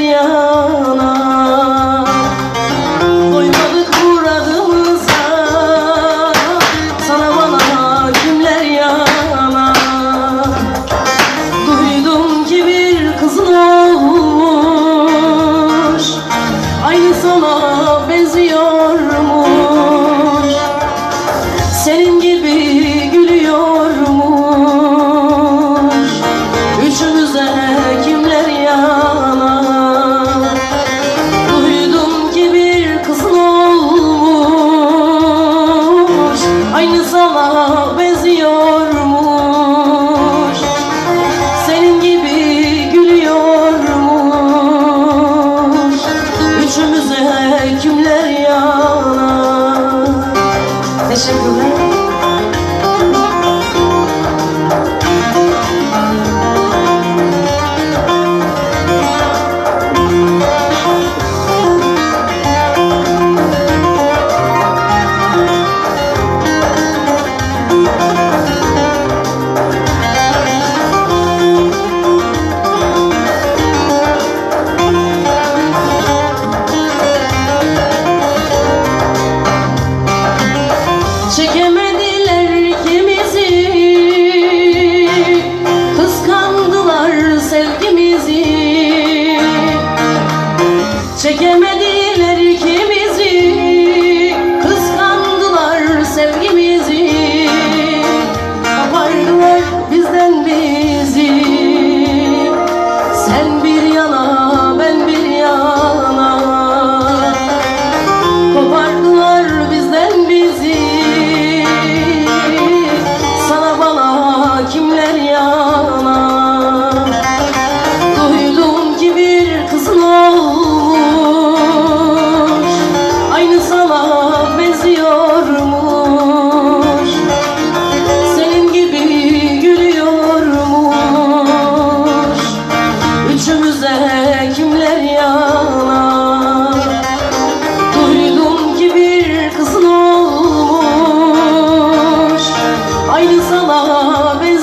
yana. Doymadık muradımıza Sana bana kimler yana. Duydum ki bir kızın olmuş Aynı sana benziyor mu? Senin insana benziyormuş. Senin gibi gülüyormuş. Üçümüze kimler yalan Teşekkürler Çekemediler ikimizi. Kıskandılar sevgimizi. Çekemediler gözde kimler yanar? Duydum ki bir kızın olmuş. Aynı sana benziyor